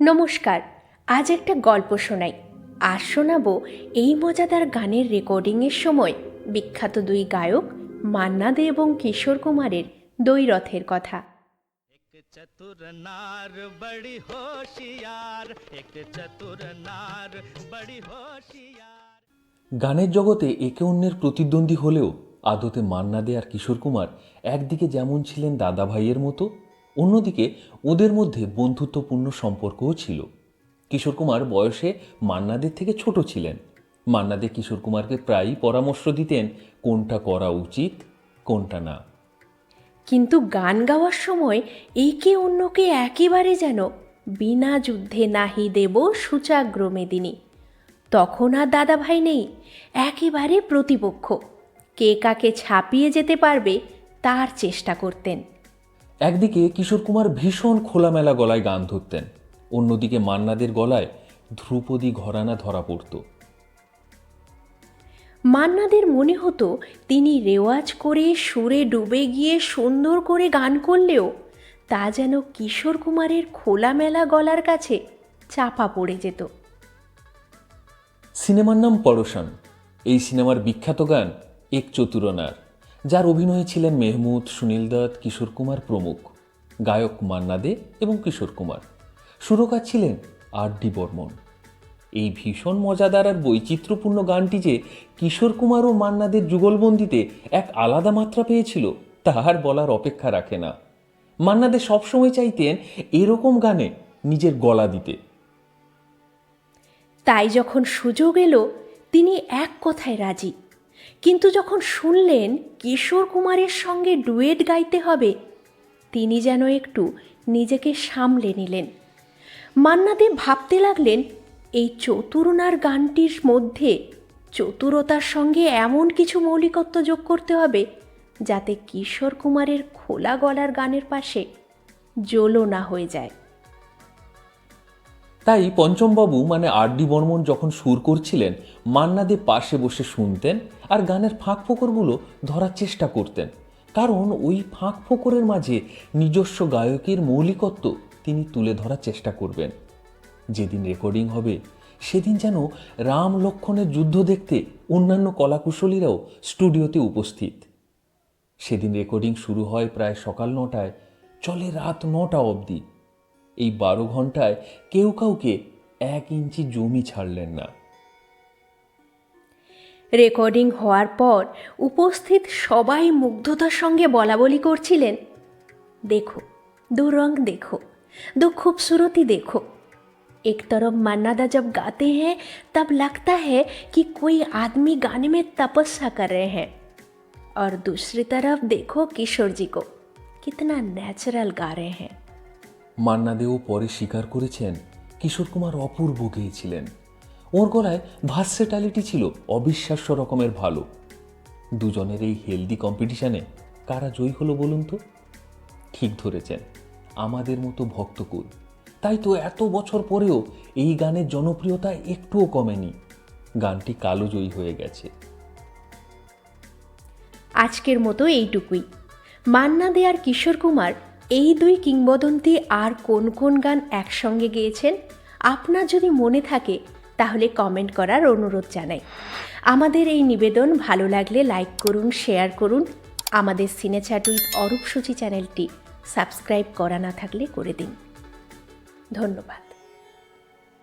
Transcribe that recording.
নমস্কার আজ একটা গল্প শোনাই। আর শোনাবো এই মজাদার গানের রেকর্ডিংয়ের সময় বিখ্যাত দুই গায়ক মান্না দে এবং কিশোর কুমারের দৈরথের কথা। চতুর নার বড়ি হোশিয়ার। এক চতুর নার বড়ি হোশিয়ার। গানের জগতে একে অন্যের প্রতিদ্বন্দ্বী হলেও আদতে মান্না দে আর কিশোর কুমার একদিকে যেমন ছিলেন দাদা ভাইয়ের মতো অন্যদিকে, ওদের মধ্যে বন্ধুত্বপূর্ণ সম্পর্কও ছিল। কিশোর কুমার বয়সে মান্নাদের থেকে ছোট ছিলেন। মান্না দে কিশোর কুমারকে প্রায়ই পরামর্শ দিতেন, কোনটা করা উচিত, কোনটা না। কিন্তু গান গাওয়ার সময় একে অন্যকে একেবারে যেন বিনা যুদ্ধে নাহি দেব সুচাগ্র মেদিনী। তখন আর দাদা ভাই নেই, একেবারে প্রতিপক্ষ। কে কাকে ছাপিয়ে যেতে পারবে, তার চেষ্টা করতেন। একদিকে কিশোর কুমার ভীষণ খোলামেলা গলায় গান ধরতেন অন্যদিকে মান্নাদের গলায় ধ্রুপদী ঘরানা ধরা পড়তো। মান্নাদের মনে হতো তিনি রেওয়াজ করে সুরে ডুবে গিয়ে সুন্দর করে গান করলেও তা যেন কিশোর কুমারের খোলামেলা গলার কাছে চাপা পড়ে যেত। সিনেমার নাম পরশান। এই সিনেমার বিখ্যাত গান এক চতুরনার যার অভিনয়ে ছিলেন মেহমুদ, সুনীল দত্ত, কিশোর কুমার প্রমুখ, গায়ক মান্না দে এবং কিশোর কুমার। সুরকার ছিলেন আর ডি বর্মন। এই ভীষণ মজাদার আর বৈচিত্র্যপূর্ণ গানটি যে কিশোর কুমার ও মান্নাদের যুগলবন্দিতে এক আলাদা মাত্রা পেয়েছিল তাহার বলার অপেক্ষা রাখে না। মান্নাদের সবসময় চাইতেন এরকম গানে নিজের গলা দিতে। তাই যখন সুযোগ এলো, তিনি এক কথায় রাজি। কিন্তু যখন শুনলেন কিশোর কুমারের সঙ্গে ডুয়েট গাইতে হবে, তিনি যেন একটু নিজেকে সামলে নিলেন। মান্নাদে ভাবতে লাগলেন, এই চতুরনার গানটির মধ্যে চতুরতার সঙ্গে এমন কিছু মৌলিকত্ব যোগ করতে হবে, যাতে কিশোর কুমারের খোলা গলার গানের পাশে জোলো না হয়ে যায়। তাই পঞ্চমবাবু মানে আর ডি বর্মন যখন সুর করছিলেন, মান্নাদে পাশে বসে শুনতেন আর গানের ফাঁক ফোকরগুলো ধরার চেষ্টা করতেন। কারণ ওই ফাঁক ফোকরের মাঝে নিজস্ব গায়কের মৌলিকত্ব তিনি তুলে ধরার চেষ্টা করবেন। যেদিন রেকর্ডিং হবে, সেদিন যেন রাম লক্ষণের যুদ্ধ দেখতে অন্যান্য কলাকুশলীরাও স্টুডিওতে উপস্থিত। সেদিন রেকর্ডিং শুরু হয় প্রায় সকাল নটায়, চলে রাত নটা অবধি। এই বারো ঘন্টায় কেউ কাউকে এক ইঞ্চি জমি ছাড়লেন না রেকর্ডিং হওয়ার পর উপস্থিত সবাই মুগ্ধতার সঙ্গে বলাবলি করছিলেন দেখো दो रंग देखो दो खूबसूरती देखो एक तरफ मन्नादा जब गाते हैं तब लगता है कि कोई आदमी गाने में तपस्या कर रहे हैं और दूसरी तरफ देखो किशोर जी को कितना नेचुरल गा रहे हैं মান্নাদেও পরে স্বীকার করেছেন, কিশোর কুমার অপূর্ব গেয়েছিলেন। ওর গলায় ভার্সেটালিটি ছিল, অবিশ্বাস্য রকমের ভালো। দুজনের এই হেলদি কম্পিটিশানে কারা জয়ী হলো বলুন তো? ঠিক ধরেছেন, আমাদের মতো ভক্তকুল। তাই তো এত বছর পরেও এই গানের জনপ্রিয়তা একটুও কমেনি। গানটি কালো জয়ী হয়ে গেছে। আজকের মতো এইটুকুই। মান্না দে আর কিশোর কুমার এই দুই কিংবদন্তি আর কোন কোন গান একসঙ্গে গেয়েছেন? আপনার যদি মনে থাকে, তাহলে কমেন্ট করার অনুরোধ জানাই। আমাদের এই নিবেদন ভালো লাগলে লাইক করুন শেয়ার করুন। আমাদের সিনে অরূপসূচি চ্যানেলটি সাবস্ক্রাইব করা না থাকলে করে দিন। ধন্যবাদ।